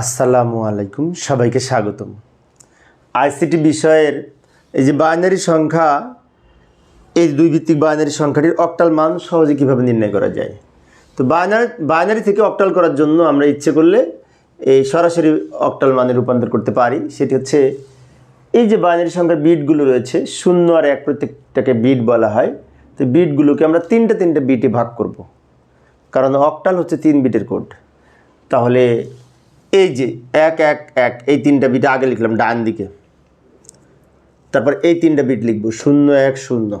আসসালামু আলাইকুম, সবাইকে স্বাগতম। আইসিটি বিষয়ের এই যে বাইনারি সংখ্যা, এই দুই ভিত্তিক বাইনারি সংখ্যাটির অক্টাল মান সহজে কীভাবে নির্ণয় করা যায়? তো বাইনারি বাইনারি থেকে অক্টাল করার জন্য আমরা ইচ্ছে করলে এই সরাসরি অক্টাল মানে রূপান্তর করতে পারি। সেটি হচ্ছে এই যে বাইনারি সংখ্যার বিটগুলো রয়েছে, শূন্য আর এক প্রত্যেকটাকে বিট বলা হয়। তো বিটগুলোকে আমরা তিনটে তিনটে বিটে ভাগ করব। কারণ অক্টাল হচ্ছে তিন বিটের কোড। তাহলে এই যে এক এক এক, এই তিনটা বিট আগে লিখলাম ডান দিকে। তারপর এই তিনটা বিট লিখব, শূন্য, এক, শূন্য।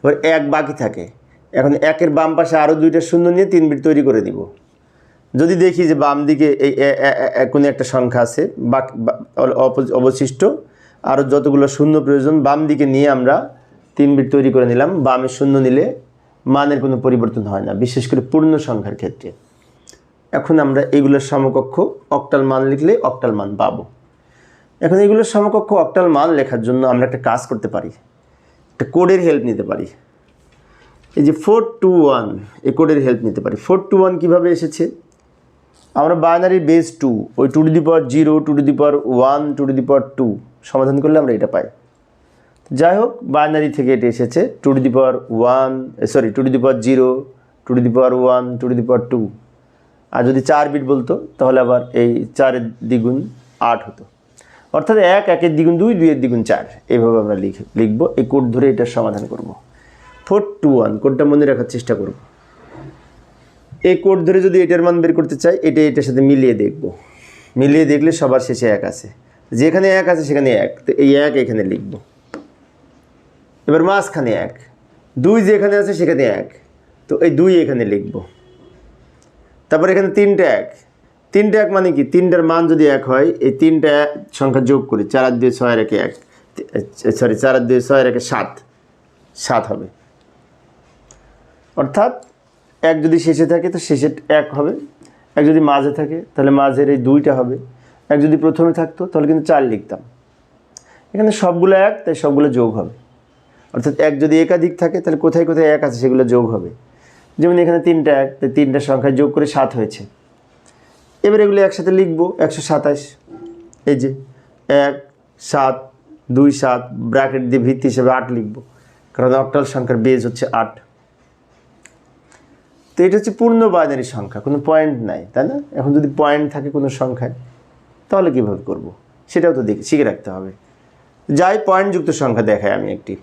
এবার এক বাকি থাকে। এখন একের বাম পাশে আরও দুইটা শূন্য নিয়ে তিন বিট তৈরি করে দিব। যদি দেখি যে বাম দিকে এই কোনো একটা সংখ্যা আছে, বাকি অবশিষ্ট আরও যতগুলো শূন্য প্রয়োজন, বাম দিকে নিয়ে আমরা তিন বিট তৈরি করে নিলাম। বামে শূন্য নিলে মানের কোনো পরিবর্তন হয় না, বিশেষ করে পূর্ণ সংখ্যার ক্ষেত্রে। এখন আমরা এগুলোর সমকক্ষ অক্টাল মান লিখলে অক্টাল মান পাবো। এখন এগুলোর সমকক্ষ অক্টাল মান লেখার জন্য আমরা একটা কাজ করতে পারি। একটা কোডের হেল্প নিতে পারি। এই যে ফোর টু ওয়ান এই কোডের হেল্প নিতে পারি। ফোর টু ওয়ান কীভাবে এসেছে? আমরা বাইনারি বেস টু ওই two to the power zero two to the power one two to the power two সমাধান করলে আমরা এটা পাই। যাই হোক বাইনারি থেকে এটা এসেছে two to the power one sorry two to the power zero two to the power one two to the power two আর যদি চার বিট বলতো, তাহলে আবার এই চারের দ্বিগুণ আট হতো। অর্থাৎ এক, একের দ্বিগুণ দুই, দুইয়ের দ্বিগুণ চার। এইভাবে আমরা লিখ, লিখব। এই কোড ধরে এটার সমাধান করব। ফোর টু ওয়ান কোডটা মনে রাখার চেষ্টা করব। এই কোড ধরে যদি এটার মান বের করতে চাই, এটা এটার সাথে মিলিয়ে দেখব। মিলিয়ে দেখলে সবার শেষে এক আছে। যেখানে এক আছে, সেখানে এক। তো এই এক এখানে লিখব। এবার মাঝখানে এক। দুই যেখানে আছে, সেখানে এক। তো এই দুই এখানে লিখব। তারপর এখানে তিনটে এক। তিনটে এক মানে কি? তিনটার মান যদি এক হয়, এই তিনটা সংখ্যা যোগ করি, চার আর দুই ছয় রেখে এক সরি চার আর দুই ছয় রেখে সাত। সাত হবে। অর্থাৎ এক যদি শেষে থাকে, তো শেষে এক হবে। এক যদি মাঝে থাকে, তাহলে মাঝের এই দুইটা হবে। এক যদি প্রথমে থাকতো, তাহলে কিন্তু চার লিখতাম। এখানে সবগুলো এক, তাই সবগুলো যোগ হবে। অর্থাৎ এক যদি একাধিক থাকে, তাহলে কোথায় কোথায় এক আছে, সেগুলো যোগ হবে। যেমন এখানে তিনটা এক তিনটা সংখ্যা যোগ করে সাত হয়েছে। এবার এগুলো একসাথে লিখব, একশো সাতাশ এই যে এক, সাত, দুই, সাত, ব্র্যাকেট দিয়ে ভিত্তি হিসেবে আট লিখব, কারণ অক্টাল সংখ্যার বেজ হচ্ছে আট। তো এটা হচ্ছে পূর্ণ বাইনারি সংখ্যা, কোনো পয়েন্ট নাই, তাই না? এখন যদি পয়েন্ট থাকে কোনো সংখ্যায়, তাহলে কীভাবে করব? সেটাও তো দেখি শিখে রাখতে হবে। যাই পয়েন্টযুক্ত সংখ্যা দেখায় আমি একটি।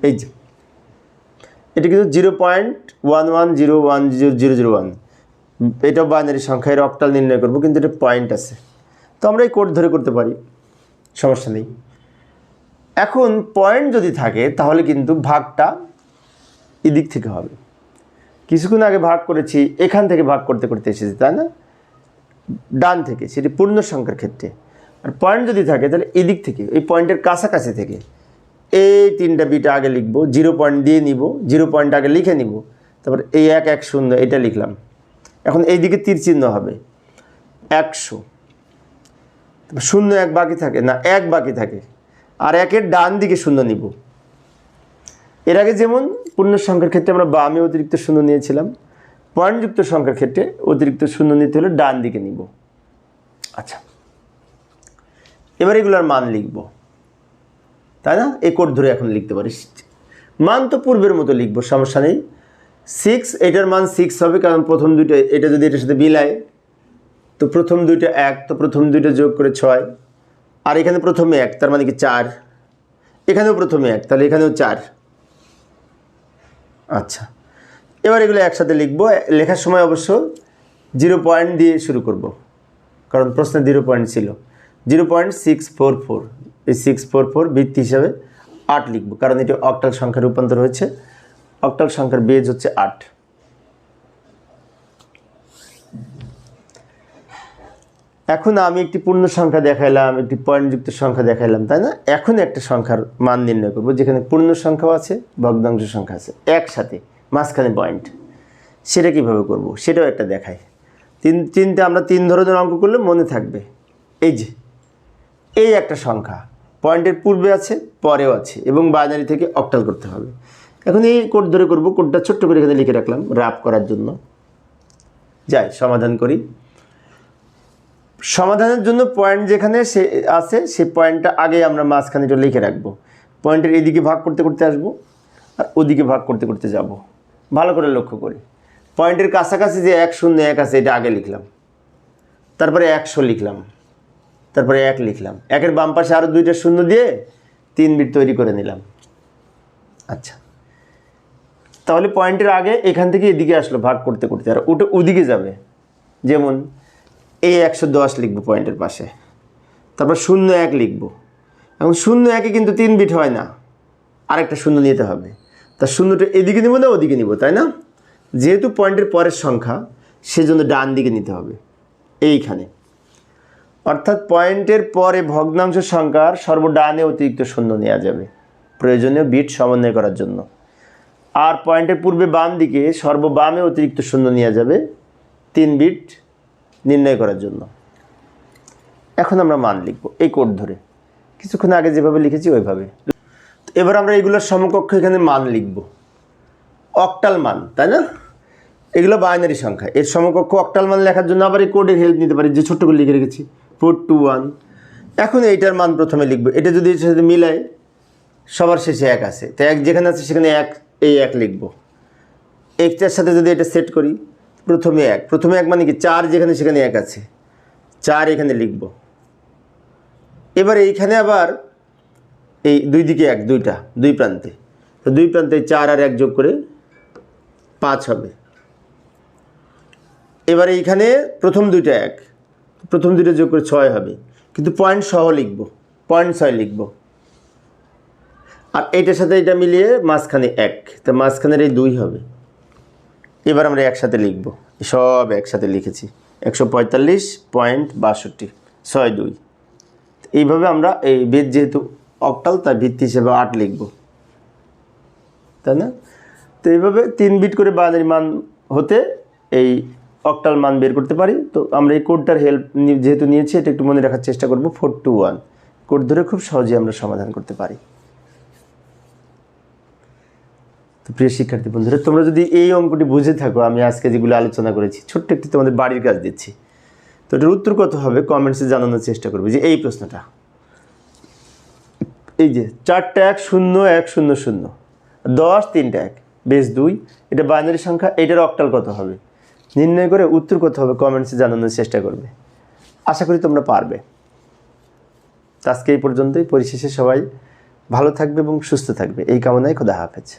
এই যে এটা কিন্তু zero point one one zero one zero zero zero one এটাও বাইনারি সংখ্যা, এর অক্টাল নির্ণয় করব, কিন্তু এটা পয়েন্ট আছে। তো আমরা এই কোড ধরে করতে পারি, সমস্যা নেই। এখন পয়েন্ট যদি থাকে, তাহলে কিন্তু ভাগটা এদিক থেকে হবে। কিছুক্ষণ আগে ভাগ করেছি, এখান থেকে ভাগ করতে করতে এসেছি, তাই না? ডান থেকে, সেটি পূর্ণ সংখ্যার ক্ষেত্রে। আর পয়েন্ট যদি থাকে, তাহলে এদিক থেকে, এই পয়েন্টের কাছাকাছি থেকে। এই তিনটা বিটা আগে লিখব জিরো পয়েন্ট দিয়ে নিব জিরো পয়েন্ট আগে লিখে নিব। তারপর এই এক এক, শূন্য, এটা লিখলাম। এখন এই দিকে তীর চিহ্ন হবে। একশো। শূন্য এক বাকি থাকে, না, এক বাকি থাকে। আর একের ডান দিকে শূন্য নিব। এর আগে যেমন পূর্ণ সংখ্যার ক্ষেত্রে আমরা বামে অতিরিক্ত শূন্য নিয়েছিলাম, পয়েন্টযুক্ত সংখ্যার ক্ষেত্রে অতিরিক্ত শূন্য নিতে হলে ডান দিকে নিব। আচ্ছা। এবার এগুলোর মান লিখব। তাই না? এই কোড ধরে এখন লিখতে পারিস। মান তো পূর্বের মতো লিখব, সমস্যা নেই। সিক্স এটার মান সিক্স হবে, কারণ প্রথম দুইটা, এটা যদি এটার সাথে মিলায়, তো প্রথম দুইটা এক, তো প্রথম দুইটা যোগ করে ছয়। আর এখানে প্রথমে এক, তার মানে কি চার? এখানেও প্রথমে এক, তাহলে এখানেও চার। আচ্ছা এবার এগুলো একসাথে লিখব। লেখার সময় অবশ্য জিরো পয়েন্ট দিয়ে শুরু করব, কারণ প্রশ্নে জিরো পয়েন্ট ছিল। Zero point six four four এই সিক্স ফোর ফোর ভিত্তি হিসাবে আট লিখব, কারণ এটি অক্টাল সংখ্যা রূপান্তর হয়েছে। অক্টাল সংখ্যার বেজ হচ্ছে আট। এখন আমি একটি পূর্ণ সংখ্যা দেখাইলাম, একটি পয়েন্টযুক্ত সংখ্যা দেখাইলাম, তাই না? এখন একটা সংখ্যার মান নির্ণয় করব, যেখানে পূর্ণ সংখ্যাও আছে, ভগ্নাংশ সংখ্যা আছে। একসাথে, মাঝখানে পয়েন্ট সেটা কীভাবে করব? সেটাও একটা দেখাই। তিন, তিনটে আমরা তিন ধরনের অঙ্ক করলে মনে থাকবে। এই যে, এই একটা সংখ্যা। পয়েন্টের পূর্বে আছে, পরেও আছে এবং বাইনারি থেকে অক্টাল করতে হবে। এখন এই কোড ধরে করব কোডটা ছোট্ট করে এখানে লিখে রাখলাম রাপ করার জন্য। যাই, সমাধান করি। সমাধানের জন্য পয়েন্ট যেখানে সে আছে সেই পয়েন্টটা আগে আমরা মাঝখানে একটু লিখে রাখব। পয়েন্টের এদিকে ভাগ করতে করতে আসব, আর ওদিকে ভাগ করতে করতে যাব। ভালো করে লক্ষ্য করি। পয়েন্টের কাছাকাছি যে এক শূন্য এক আছে, এটা আগে লিখলাম। তারপরে একশো লিখলাম। তারপরে এক লিখলাম। একের বাম পাশে আরও দুইটা শূন্য দিয়ে তিন বিট তৈরি করে নিলাম। আচ্ছা। তাহলে পয়েন্টের আগে এখান থেকে এদিকে আসলো ভাগ করতে করতে। আর ওটা ওদিকে যাবে। যেমন এই একশো দশ লিখব পয়েন্টের পাশে। তারপর শূন্য এক লিখব। এখন শূন্য একে কিন্তু তিন বিট হয় না। আরেকটা শূন্য নিতে হবে। তা শূন্যটা এদিকে নিব না ওদিকে নিব, তাই না? যেহেতু পয়েন্টের পরের সংখ্যা, সেজন্য ডান দিকে নিতে হবে। এইখানে। অর্থাৎ পয়েন্টের পরে ভগ্নাংশ সংখ্যার সর্বডানে অতিরিক্ত শূন্য নেওয়া যাবে। প্রয়োজনীয় বিট সমন্বয় করার জন্য। আর পয়েন্টের পূর্বে বাম দিকে সর্ববামে অতিরিক্ত শূন্য নেওয়া যাবে তিন বিট নির্ণয় করার জন্য। এখন আমরা মান লিখব, এই কোড ধরে। কিছুক্ষণ আগে যেভাবে লিখেছি, ওইভাবে। এবার আমরা এগুলোর সমকক্ষ এখানে মান লিখব। অক্টাল মান, তাই না? এগুলো বাইনারি সংখ্যা। এর সমকক্ষ অক্টাল মান লেখার জন্য আবার এই কোডের হেল্প নিতে পারি, যে ছোট্ট করে লিখে রেখেছি। ফোর টু ওয়ান এখন এইটার মান প্রথমে লিখব। এটা যদি সাথে মিলাই সবার শেষে এক আছে। তো এক যেখানে আছে, সেখানে এক, এই এক লিখব। একটার সাথে যদি এটা সেট করি, প্রথমে এক। প্রথমে এক মানে কি? চার যেখানে, সেখানে এক আছে। চার এখানে লিখব। এবার এইখানে আবার এই দুই দিকে এক, দুইটা, দুই প্রান্তে। তো দুই প্রান্তে চার আর এক যোগ করে পাঁচ হবে। এবার এইখানে প্রথম দুইটা এক। প্রথম দুইটা যোগ করে ছয় হবে। কিন্তু পয়েন্ট সহ লিখব পয়েন্ট ছয় লিখব। আর এইটার সাথে এটা মিলিয়ে মাঝখানে এক, তো মাঝখানের এই দুই হবে। এবার আমরা একসাথে লিখব সব একসাথে লিখেছি। একশো পঁয়তাল্লিশ পয়েন্ট বাষট্টি, ছয় দুই। এইভাবে আমরা এই বেদ যেহেতু অক্টাল তার ভিত্তি হিসেবে আট লিখব। তাই না? তো এইভাবে তিন বিট করে বাইনারি মান হতে এই অক্টাল মান বের করতে পারি। তো আমরা এই কোডটার হেল্প যেহেতু নিয়েছি, এটা একটু মনে রাখার চেষ্টা করব। ফোর টু ওয়ান কোড ধরে খুব সহজে আমরা সমাধান করতে পারি। তো প্রিয় শিক্ষার্থী বন্ধুরা, তোমরা যদি এই অঙ্কটি বুঝে থাকো, আমি আজকে যেগুলো আলোচনা করেছি, ছোট্ট একটি তোমাদের বাড়ির কাজ দিচ্ছি। তো এটার উত্তর কত হবে? কমেন্টসে জানানোর চেষ্টা করবে যে এই প্রশ্নটা। এই যে, চারটা এক শূন্য এক শূন্য শূন্য। দশ তিনটা এক, বেশ দুই। এটা বাইনারি সংখ্যা, এটার অক্টাল কত হবে? নির্ণয় করে উত্তর করতে হবে কমেন্টসে জানানোর চেষ্টা করবে। আশা করি তোমরা পারবে। আজকে এই পর্যন্তই। পরিশেষে সবাই ভালো থাকবে এবং সুস্থ থাকবে। এই কামনায় খোদা হাফেজ।